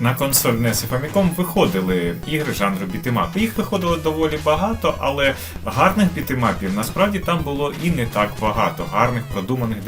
на консоль NES і Famicom виходили ігри жанру бітемап. Їх виходило доволі багато, але гарних бітемапів насправді там було і не так багато. Гарних продуманих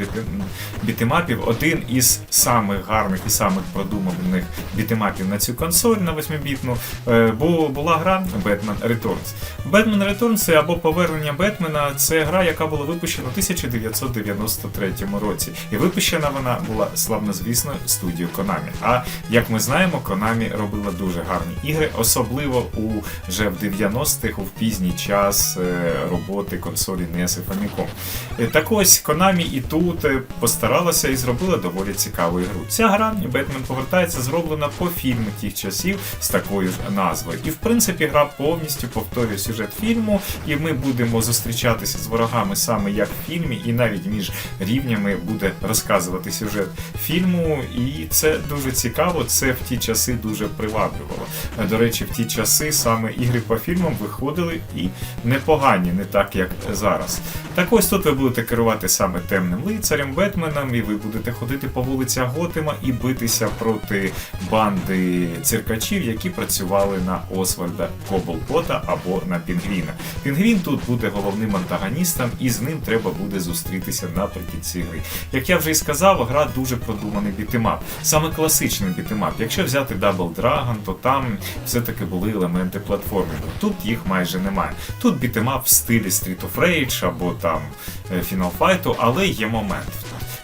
бітемапів. Один із самих гарних і самих продуманих бітемапів на цю консоль на 8-бітну е, була гра Batman Returns. Batman Returns або повернення Бетмена. Це гра, яка була випущена у 1993 році. І випущена вона була славнозвісною студією Konami. А як ми знаємо, Konami робила дуже гарні ігри, особливо у вже в 90-х, у пізній час е, роботи консолі NES і. Е, Так ось Konami і тут е, постаралася і зробила доволі цікаву ігру. Ця гра Бетмен повертається зроблена по фільму тих часів з такою ж назвою. І в принципі гра повністю повторює сюжет фільму, і ми будемо зустрічатися з ворогами саме як в фільмі, і навіть між рівнями буде розказувати сюжет фільму. І це дуже цікаво. Це в ті часи дуже приваблювало. Е, До речі, в ті часи саме ігри по фільмам виходили і непогані, не так як зараз. Так ось тут ви будете керувати саме темним лицарем, Бетменом, і ви будете ходити по вулицях Готема і битися проти банди циркачів, які працювали на Освальда Коблпота або на Пінгвіна. Пінгвін тут буде головним антагоністом, і з ним треба буде зустрітися наприкінці гри. Як я вже і сказав, гра дуже продуманий бітемап, саме класичний бітемап. Якщо взяти Double Dragon, то там все-таки були елементи платформінгу. Тут їх майже немає. Тут бітемап в стилі Street of Rage або там е, Final Fight, але є момент.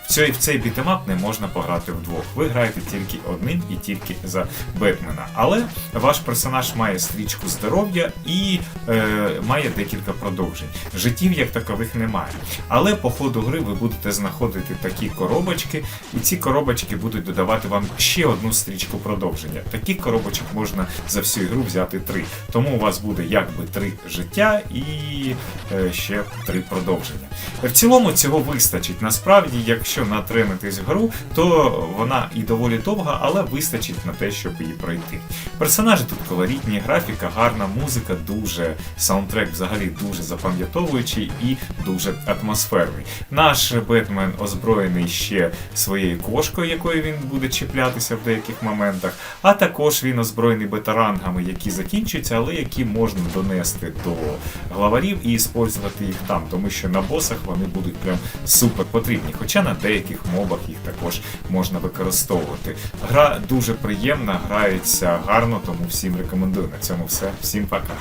В цей, цей бітемап не можна пограти вдвох. Ви граєте тільки одним і тільки за Бетмена. Але ваш персонаж має стрічку здоров'я і е, має декілька продовжень. Життів як такових немає. Але по ходу гри ви будете знаходити такі коробочки, і ці коробочки будуть додавати вам ще одну стрічку продовження. Таких коробочок можна за всю ігру взяти три. Тому у вас буде якби три життя і е, ще три продовження. В цілому цього вистачить. Насправді, якщо натренитись в гру, то вона і доволі довга, але вистачить на те, щоб її пройти. Персонажі тут колоритні, графіка, гарна музика, дуже саундтрек взагалі дуже запам'ятовуючий і дуже атмосферний. Наш Бетмен озброєний ще своєю кошкою, якою він буде чіплятися в деяких моментах, а також він озброєний бетарангами, які закінчуються, але які можна донести до главарів і використовувати їх там, тому що на босах вони будуть прям супер потрібні. Хоча на деяких мобах їх також можна використовувати. Гра дуже приємна, грається гарно, тому всім рекомендую. На цьому все. Всім пока.